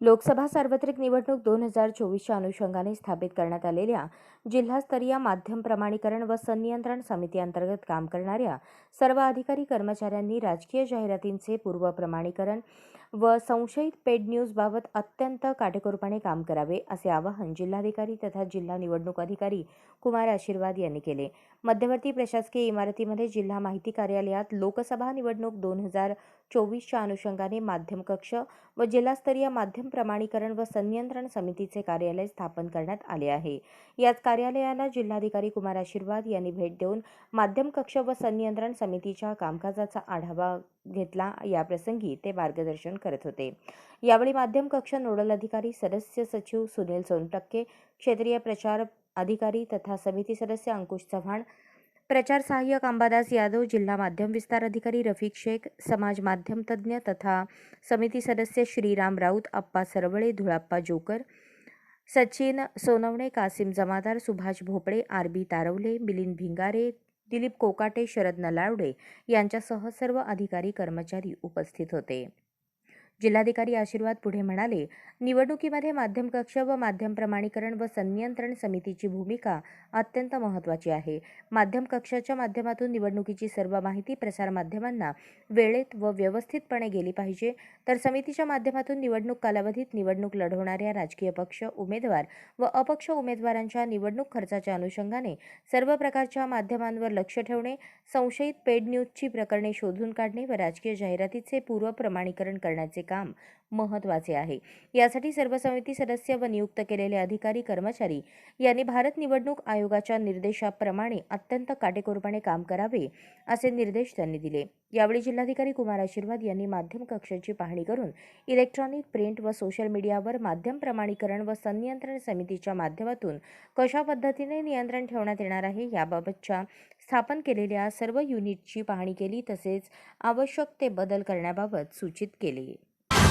लोकसभा सार्वत्रिक निवडणूक दोन हजार चोवीसच्या अनुषंगाने स्थापित करण्यात आलेल्या जिल्हास्तरीय माध्यम प्रमाणीकरण व संनियंत्रण समिती अंतर्गत काम करणाऱ्या सर्व अधिकारी कर्मचाऱ्यांनी राजकीय जाहिरातींचे पूर्व प्रमाणीकरण व संशयित पेड न्यूजबाबत अत्यंत काटेकोरपणे काम करावे असे आवाहन जिल्हाधिकारी तथा जिल्हा निवडणूक अधिकारी कुमार आशीर्वाद यांनी केले. मध्यवर्ती प्रशासकीय इमारतीमध्ये जिल्हा माहिती कार्यालयात लोकसभा निवडणूक दोन हजार चोवीसच्या अनुषंगाने माध्यम कक्ष व जिल्हास्तरीय माध्यम प्रमाणीकरण व संनियंत्रण समितीचे कार्यालय स्थापन करण्यात आले आहे. याच कार्यालयाला जिल्हाधिकारी कुमार आशीर्वाद यांनी भेट देऊन माध्यम कक्ष व संनियंत्रण समितीच्या कामकाजाचा आढावा घेतला. याप्रसंगी ते मार्गदर्शन करत होते. यावेळी माध्यम कक्ष नोडल अधिकारी सदस्य सचिव सुनील सोनटक्के क्षेत्रीय प्रचार अधिकारी तथा समिती सदस्य अंकुश चव्हाण प्रचार सहाय्यक अंबादास यादव जिल्हा माध्यम विस्तार अधिकारी रफिक शेख समाज माध्यम तज्ज्ञ तथा समिती सदस्य श्रीराम राऊत अप्पा सरवळे धुळाप्पा जोकर सचिन सोनवणे कासिम जमादार सुभाष भोपळे आर बी तारवले मिलिंद भिंगारे दिलीप कोकाटे शरद नलावडे यांच्यासह सर्व अधिकारी कर्मचारी उपस्थित होते. जिल्हाधिकारी आशीर्वाद पुढे म्हणाले निवडणुकीमध्ये माध्यम कक्ष व माध्यम प्रमाणीकरण व संनियंत्रण समितीची भूमिका अत्यंत महत्त्वाची आहे. माध्यम कक्षाच्या माध्यमातून निवडणुकीची सर्व माहिती प्रसारमाध्यमांना वेळेत व व्यवस्थितपणे गेली पाहिजे. तर समितीच्या माध्यमातून निवडणूक कालावधीत निवडणूक लढवणाऱ्या राजकीय पक्ष उमेदवार व अपक्ष उमेदवारांच्या निवडणूक खर्चाच्या अनुषंगाने सर्व प्रकारच्या माध्यमांवर लक्ष ठेवणे संशयित पेड न्यूजची प्रकरणे शोधून काढणे व राजकीय जाहिरातीचे पूर्व प्रमाणीकरण करण्याचे काम महत्त्वाचे आहे. यासाठी सर्व समिती सदस्य व नियुक्त केलेले अधिकारी कर्मचारी यांनी भारत निवडणूक आयोगाच्या निर्देशाप्रमाणे अत्यंत काटेकोरपणे काम करावे असे निर्देश त्यांनी दिले. यावेळी जिल्हाधिकारी कुमार आशीर्वाद यांनी माध्यम कक्षाची पाहणी करून इलेक्ट्रॉनिक प्रिंट व सोशल मीडियावर माध्यम प्रमाणीकरण व संनियंत्रण समितीच्या माध्यमातून कशा पद्धतीने नियंत्रण ठेवण्यात येणार आहे याबाबतच्या स्थापन केलेल्या सर्व युनिटची पाहणी केली तसेच आवश्यक ते बदल करण्याबाबत सूचित केले.